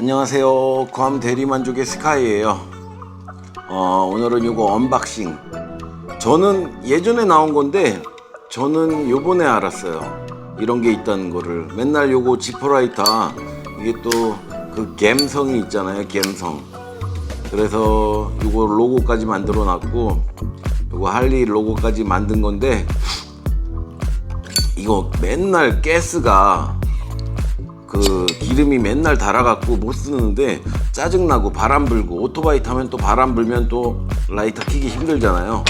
안녕하세요. 괌 대리만족의 스카이예요. 어, 오늘은 이거 언박싱. 저는 예전에 나온 건데 저는 요번에 알았어요. 이런 게 있다는 거를. 맨날 요거 지퍼라이터 이게 또 그 갬성이 있잖아요. 갬성. 그래서 요거 로고까지 만들어 놨고 요거 할리 로고까지 만든 건데 이거 맨날 가스가 그 기름이 맨날 달아갖고 못 쓰는데 짜증나고 바람 불고 오토바이 타면 또 바람 불면 또 라이터 켜기 힘들잖아요.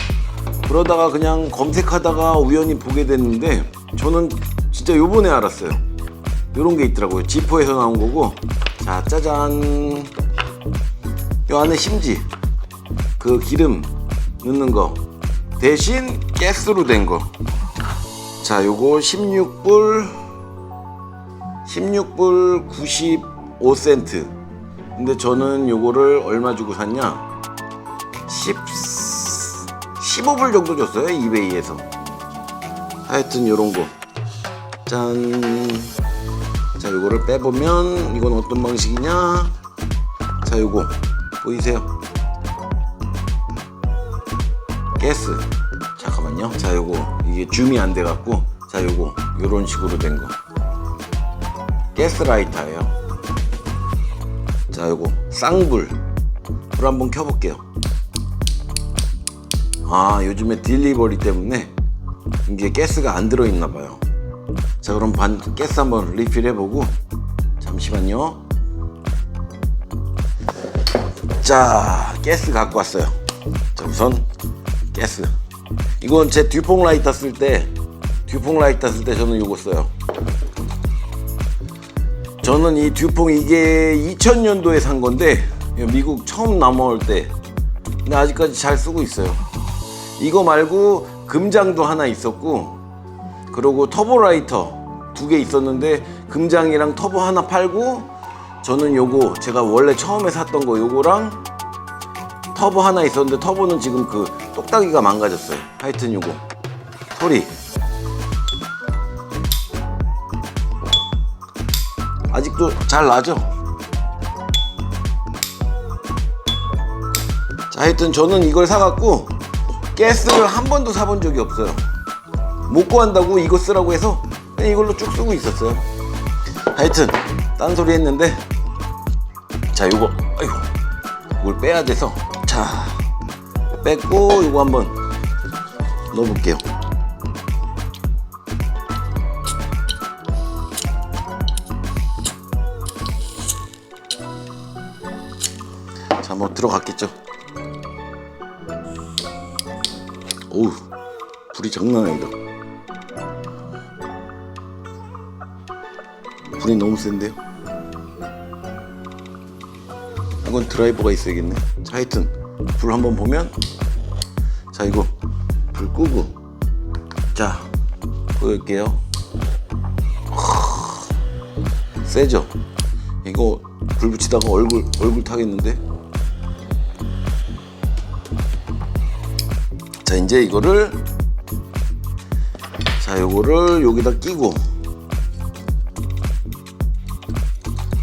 그러다가 그냥 검색하다가 우연히 보게 됐는데 저는 진짜 요번에 알았어요. 요런 게 있더라고요. 지퍼에서 나온 거고. 자, 짜잔. 요 안에 심지 그 기름 넣는 거 대신 가스로 된 거. 자, 요거 16불 16불 95센트. 근데 저는 요거를 얼마 주고 샀냐? 10 15불 정도 줬어요. 이베이에서. 하여튼 요런 거. 짠. 자, 요거를 빼보면 이건 어떤 방식이냐? 자, 요거 보이세요? 가스. 잠깐만요. 자, 요거 이게 줌이 안 돼 갖고 자, 요거 요런 식으로 된 거. 가스라이터예요. 자, 요거 쌍불. 불 한번 켜볼게요. 아, 요즘에 딜리버리 때문에 이게 가스가 안 들어있나 봐요. 자, 그럼 반 가스 한번 리필 해보고 잠시만요. 자, 가스 갖고 왔어요. 자, 우선 가스. 이건 제 듀퐁 라이터 쓸 때, 듀퐁 라이터 쓸 때 저는 요거 써요. 저는 이 듀퐁 이게 2000년도에 산 건데 미국 처음 넘어올 때. 근데 아직까지 잘 쓰고 있어요. 이거 말고 금장도 하나 있었고 그리고 터보 라이터 두 개 있었는데 금장이랑 터보 하나 팔고 저는 요거 제가 원래 처음에 샀던 거 요거랑 터보 하나 있었는데 터보는 지금 그 똑딱이가 망가졌어요. 하여튼 요거. 소리 아직도 잘 나죠? 자, 하여튼 저는 이걸 사갖고 가스를 한 번도 사본 적이 없어요. 못 구한다고 이거 쓰라고 해서 그냥 이걸로 쭉 쓰고 있었어요. 하여튼 딴 소리 했는데 자, 요거 아이고 이걸 빼야 돼서 자 뺐고 이거 한번 넣어볼게요. 뭐 들어갔겠죠. 오우, 불이 장난 아니다. 불이 너무 센데요? 이건 드라이버가 있어야겠네. 자, 하여튼 불 한번 보면 자, 이거 불 끄고 자, 보여줄게요. 세죠? 이거 불 붙이다가 얼굴 얼굴 타겠는데? 자 이제 이거를 자 요거를 여기다 끼고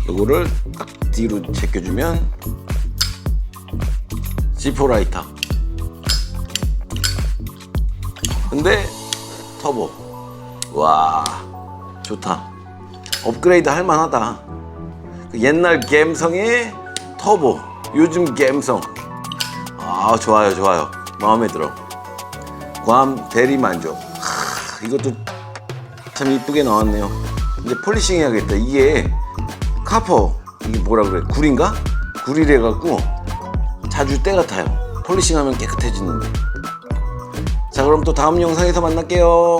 요거를 딱 뒤로 제껴주면 지포 라이터. 근데 터보. 와 좋다. 업그레이드 할 만하다. 그 옛날 갬성의 터보. 요즘 갬성. 아 좋아요 좋아요. 마음에 들어 괌 대리만족. 하, 이것도 참 이쁘게 나왔네요. 이제 폴리싱 해야겠다. 이게 카퍼. 이게 뭐라 그래? 굴인가? 굴이래 갖고 자주 때가 타요. 폴리싱 하면 깨끗해지는데. 자 그럼 또 다음 영상에서 만날게요